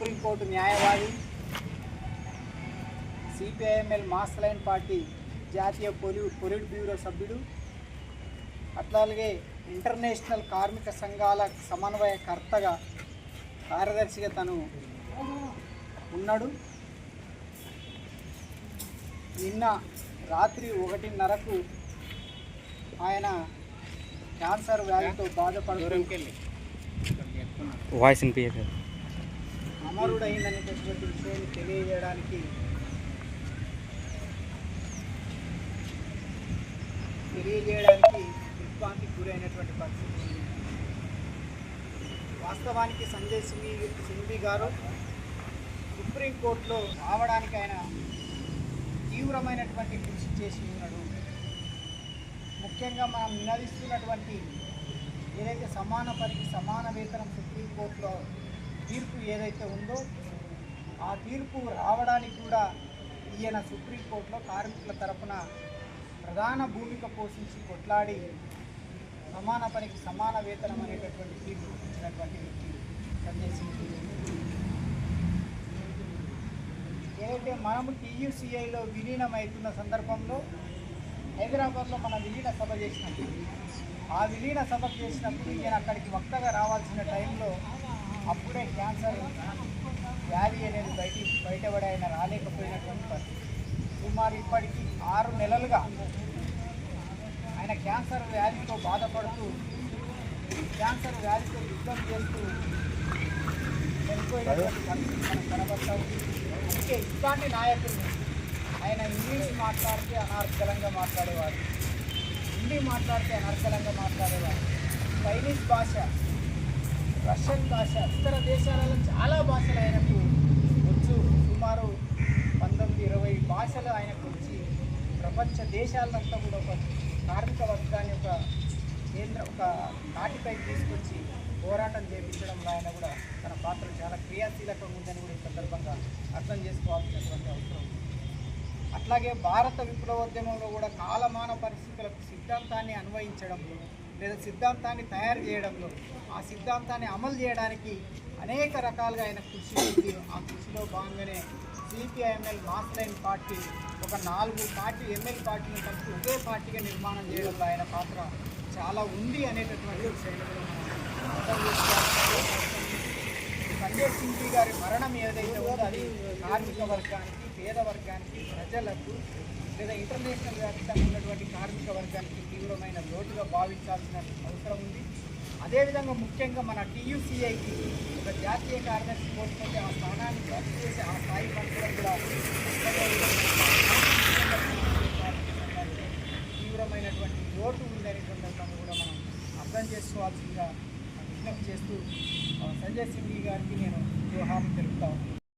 Supreme court న్యాయవాది CPIML mass line party జాతీయ Poli polit bureau సభ్యుడు అట్లాగే ఇంటర్నేషనల్ కార్మిక సంఘాల సమన్వయకర్తగా కార్యదర్శిగా తను ఉన్నాడు. నిన్న రాత్రి ఒకటిన్నరకు ఆయన క్యాన్సర్ వ్యాధితో బాధపడుతూ వాయిస్ వినిపించారు అమరుడైందనేటటువంటి విషయాన్ని తెలియజేయడానికి తెలియజేయడానికి దిగ్భ్రాంతికి గురైనటువంటి పరిస్థితి వాస్తవానికి సంజయ్ సింగ్ సింఘ్వి గారు సుప్రీంకోర్టులో రావడానికి ఆయన తీవ్రమైనటువంటి కృషి చేసి ఉన్నాడు. ముఖ్యంగా మనం నినదిస్తున్నటువంటి ఏదైతే సమాన పనికి సమాన వేతనం సుప్రీంకోర్టులో తీర్పు ఏదైతే ఉందో ఆ తీర్పు రావడానికి కూడా ఈయన సుప్రీంకోర్టులో కార్మికుల తరపున ప్రధాన భూమిక పోషించి కొట్లాడి సమాన పనికి సమాన వేతనం అనేటటువంటి తీర్పు ఇచ్చినటువంటి వ్యక్తి సంజయ్ సింగ్. ఏదైతే మనము టీయూసీఐలో విలీనమవుతున్న సందర్భంలో హైదరాబాద్లో మన విలీన సభ చేసినప్పుడు ఆ విలీన సభ చేసినప్పుడు ఈయన అక్కడికి వక్తగా రావాల్సిన టైంలో అప్పుడే క్యాన్సర్ వ్యాధి అనేది బయట బయటపడి ఆయన రాలేకపోయినటువంటి పరిస్థితి. సుమారు ఇప్పటికీ ఆరు నెలలుగా ఆయన క్యాన్సర్ వ్యాధితో బాధపడుతూ క్యాన్సర్ వ్యాధితో యుద్ధం చేస్తూ చనిపోయినటువంటి పరిస్థితి మనకు కనబడతా అందుకే ఇట్లాంటి ఆయన ఇంగ్లీష్ మాట్లాడితే అనర్గళంగా మాట్లాడేవారు. హిందీ మాట్లాడితే అనర్గళంగా మాట్లాడేవారు. చైనీస్ భాష రష్యన్ భాష ఇతర దేశాలలో చాలా భాషలు ఆయనకు వచ్చు. సుమారు పంతొమ్మిది ఇరవై భాషలు ఆయనకు వచ్చి. ప్రపంచ దేశాలంతా కూడా ఒక కార్మిక వర్గాన్ని ఒక కేంద్ర ఒక నాటిపై తీసుకొచ్చి పోరాటం చేపించడంలో ఆయన కూడా తన పాత్ర చాలా క్రియాశీలకంగా ఉందని కూడా ఈ సందర్భంగా అర్థం చేసుకోవాల్సినటువంటి అవసరం. అట్లాగే భారత విప్లవోద్యమంలో కూడా కాలమాన పరిస్థితులకు సిద్ధాంతాన్ని అన్వయించడంలో లేదా సిద్ధాంతాన్ని తయారు చేయడంలో ఆ సిద్ధాంతాన్ని అమలు చేయడానికి అనేక రకాలుగా ఆయన కృషి ఉంది ఆ కృషిలో భాగంగానే సిపిఐఎంఎల్ మాస్ లైన్ పార్టీ ఒక నాలుగు పార్టీ ఎంఎల్ పార్టీని కలిసి ఒకే పార్టీగా నిర్మాణం చేయడంలో ఆయన పాత్ర చాలా ఉంది అనేటటువంటి విషయాన్ని కూడా సింగ్ గారి మరణం ఏదైతే ఉందో అది కార్మిక వర్గానికి పేద వర్గానికి ప్రజలకు లేదా ఇంటర్నేషనల్ వ్యాప్తంగా ఉన్నటువంటి కార్మిక వర్గానికి తీవ్రమైన లోటుగా భావించాల్సిన అవసరం ఉంది. అదేవిధంగా ముఖ్యంగా మన టీయూసీఐకి ఒక జాతీయ కార్యదర్శి పోస్టుకుంటే ఆ స్థానాన్ని భర్తీ చేసి ఆ స్థాయి పట్టుకోవడం కూడా తీవ్రమైనటువంటి లోటు ఉందనే కూడా మనం అర్థం చేసుకోవాల్సిందిగా విజ్ఞప్తి చేస్తూ సంజయ్ సింగ్ గారికి నేను జోహార్ తెలుపుతా ఉన్నాను.